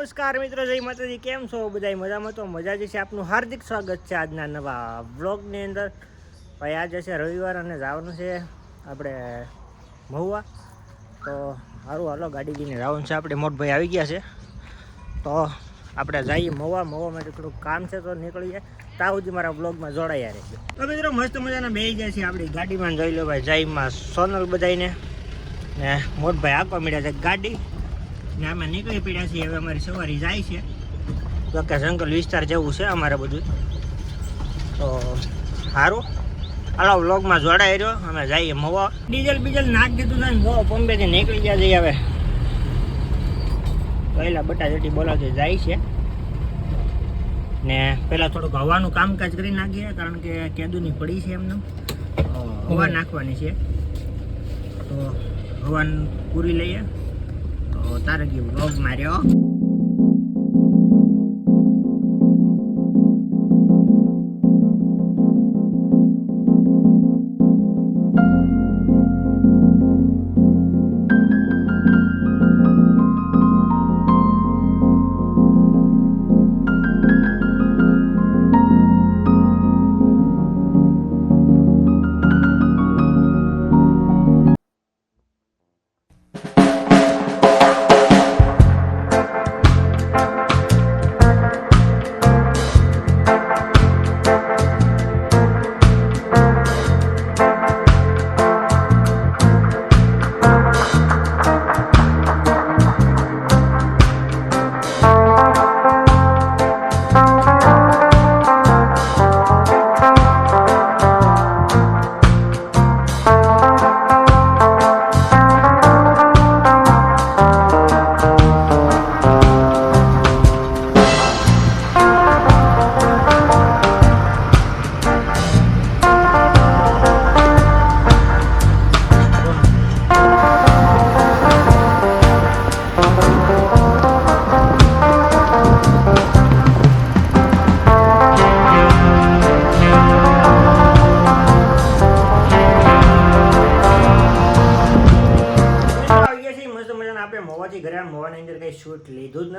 નમસ્કાર મિત્રો, જય માતાજી. કેમ છો? બધા મજામાં? તો મજા જ છે. આપનું હાર્દિક સ્વાગત છે આજના નવા વ્લોગની અંદર. ભાઈ, આજે છે રવિવાર અને જવાનું છે આપણે મહુવા. તો સારું હાલો, ગાડી લઈને જવાનું છે. આપણે મોટભાઈ આવી ગયા છે. તો આપણે જઈએ મહુવા. મહુવામાં થોડુંક કામ છે તો નીકળીએ. ત્યાં સુધી મારા બ્લોગમાં જોડાયા રહેજો. તો મિત્રો, મસ્ત મજાના બે જાય છે આપણી ગાડીમાં. જોઈ લો ભાઈ, જયમાં સોનલ બધાઈને ને મોટભાઈ આપવા મળ્યા છે ગાડી. અમે નીકળી પડ્યા છીએ, હવે અમારી સવારી જાય છે. કે જંગલ વિસ્તાર જેવું છે અમારે બધું. તો સારું હાલો, વ્લોગમાં જોડાઈ રહ્યો. અમે જઈએ મવા. ડીઝલ બીજલ નાખ દીધું ને બહુ બોમ્બેથી નીકળી ગયા જઈએ હવે. પહેલાં બટાજટી બોલાવજો, જાય છે. ને પહેલાં થોડુંક હવાનું કામકાજ કરી નાખીએ, કારણ કે કેદુની પડી છે એમને. હવા નાખવાની છે. તો હવાન પૂરી લઈએ. તો તારે કે વ્લોગ માર્યો?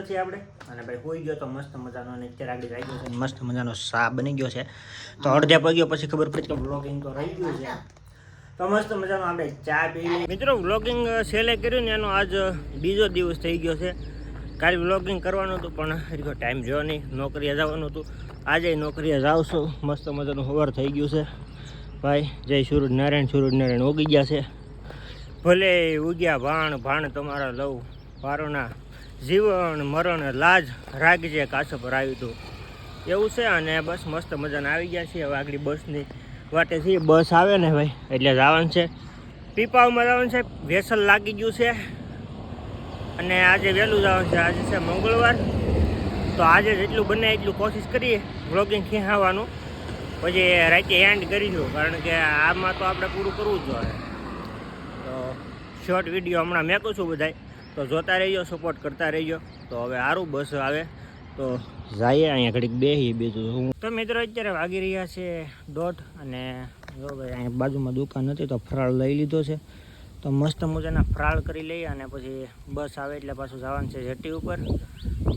નથી આપણે? અને ભાઈ હોઈ ગયો તો મસ્ત મજાનો અને અત્યારે આગળ આવી ગયો છે. મસ્ત મજાનો સા બની ગયો છે. તો અડધે પગ્યો પછી ખબર પડી કે બ્લોગિંગ તો રહી ગયું છે. તો મસ્ત મજાનો આપણે ચા પી મિત્રો વ્લોગિંગ છેલ્લે કર્યું ને એનો આજ બીજો દિવસ થઈ ગયો છે. કાલે વ્લોગિંગ કરવાનું હતું, પણ ટાઈમ જોયો નહીં. નોકરીએ જવાનું હતું. આજે નોકરીએ જાઉં છું. મસ્ત મજાનું હવાર થઈ ગયું છે. ભાઈ, જય સૂરજ નારાયણ. સૂરજ નારાયણ ઉગી ગયા છે. ભલે ઉગ્યા, ભાણ ભાણ તમારા લવ. પારોના જીવન, મરણ, લાજ રાગજે કાછ પર આવ્યું હતું એવું છે અને બસ મસ્ત મજાને આવી ગયા છીએ. હવે આગળ બસની વાટે છીએ બસ આવે ને ભાઈ, એટલે જવાનું છે. પીપાવમાં જવાનું છે. વેસલ લાગી ગયું છે. અને આજે વહેલું જવાનું છે. આજે છે મંગળવાર. તો આજે જેટલું બને એટલું કોશિશ કરીએ વ્લોગિંગ ખેંચાવાનું. પછી રાતે એન્ડ કરીશું, કારણ કે આમાં તો આપણે પૂરું કરવું જ જોઈએ. તો શોર્ટ વીડિયો હમણાં મેકું છું બધાય. તો જોતા રહીજો સપોર્ટ કરતા રહીજો. તો હવે સારું બસ આવે તો જઈએ અહીંયા ઘડીક બેસી બીજું હું તો મિત્રો અત્યારે વાગી રહ્યા છે દોઢ અને જો ભાઈ, અહીંયા બાજુમાં દુકાન હતી તો ફરાળ લઈ લીધો છે. તો મસ્ત મજાના ફરાળ કરી લઈએ અને પછી બસ આવે એટલે પાછું જવાનું છે જટી ઉપર.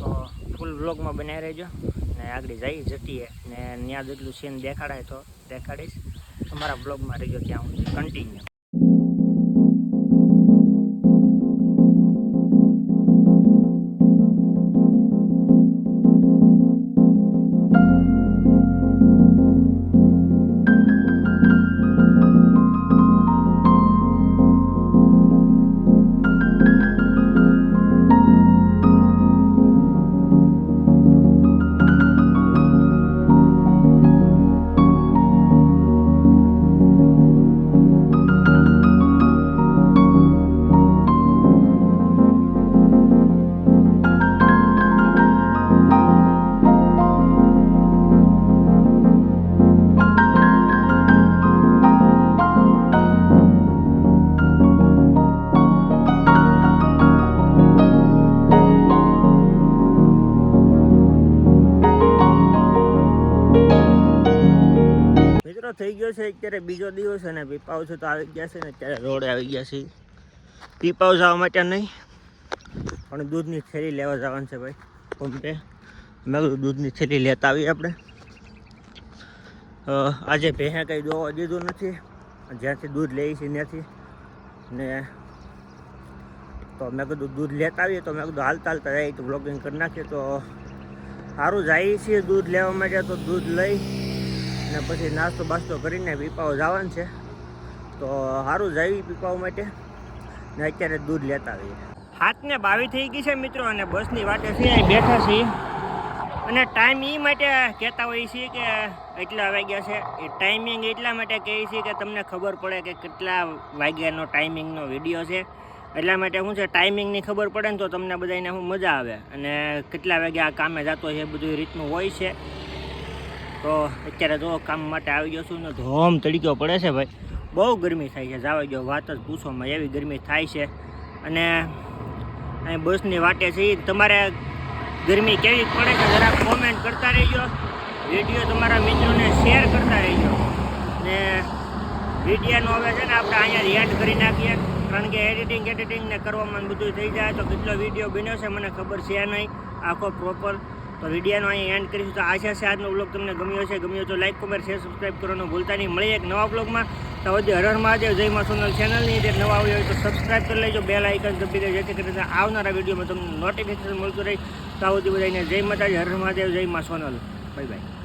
તો ફૂલ બ્લોગમાં બનાવી રહેજો. ને આગળ જઈ જટીએ. ને ત્યાં જેટલું સીન દેખાડાય તો દેખાડીશ. તમારા બ્લોગમાં રહીજો ત્યાં હું કન્ટિન્યુ મિત્રો થઈ ગયો છે, અત્યારે બીજો દિવસ અને પીપાઉસ તો આવી ગયા છે ને, અત્યારે રોડે આવી ગયા છે. પીપાઉસ આવવા માટે નહીં, પણ દૂધની થેલી લેવા જવાનું છે ભાઈ, પંપે. મેં કીધું દૂધની થેલી લેતા આવીએ આપણે. આજે ભેંસે કંઈ દોવા દીધું નથી, જ્યાંથી દૂધ લઈએ છીએ ત્યાંથી. ને તો મેં કીધું દૂધ લેતા આવીએ, તો મેં કીધું હાલતા હાલતા જાય તો બ્લોગિંગ કરી નાખીએ, તો સારું જઈએ છીએ દૂધ લેવા માટે, તો દૂધ લઈ. ને પછી નાસ્તો બાસ્તો કરીને પીપાઓ જવાનું છે. તો સારું જઈએ પીપાઓ માટે. ને અત્યારે દૂધ લેતા આવીએ. હાથને બાવી થઈ ગઈ છે મિત્રો અને બસની વાટે અહીં બેઠા છીએ. અને ટાઈમ એ માટે કહેતા હોઈએ છીએ કે એટલા વાગ્યા છે. એ ટાઈમિંગ એટલા માટે કહીએ છીએ કે તમને ખબર પડે કે કેટલા વાગ્યાનો ટાઈમિંગનો વીડિયો છે. એટલા માટે શું છે ટાઈમિંગની ખબર પડે ને તો તમને બધાને શું મજા આવે. અને કેટલા વાગે આ કામે જતો છે બધું રીતનું હોય છે. તો અત્યારે જો કામ માટે આવી ગયો છું ને ધોમ તડક્યો પડે છે ભાઈ. બહુ ગરમી થાય છે. જવા ગયો વાત જ પૂછવામાં એવી ગરમી થાય છે. અને અહીં બસની વાટે છે તમારે ગરમી કેવી પડે છે જરા કોમેન્ટ કરતા રહેજો. વીડિયો તમારા મિત્રોને શેર કરતા રહેજો. ને વિડીયોનો હવે છે ને આપણે અહીંયા એડ કરી નાખીએ. કારણ કે એડિટિંગ એડિટિંગ ને કરવામાં બધું થઈ જાય. તો કેટલો વીડિયો બન્યો છે મને ખબર છે નહીં. આખો પ્રોપર તો વિડીયોનો અહીં એન્ડ કરીશું. તો આશા છે આજનો બ્લોગ તમને ગમ્યો છે ગમ્યો તો લાઈક કોમેન્ટ શેર સબસ્ક્રાઈબ કરવાનું ભૂલતા નહીં. મળીએ એક નવા બ્લોગમાં તો હજી હરહર હર મહાદેવ, જય માં સોનલ ચેનલની અંદર નવા આવ્યો હોય તો સબસ્ક્રાઈબ કરી લેજો. બે આઇકન દબી દેજો, જેથી કરીને આવનારા વિડીયોમાં તમને નોટિફિકેશન મળતું રહે. તો આવું બધાને જય માતાજી હરહર હર મહાદેવ, જય માં સોનલ. Bye bye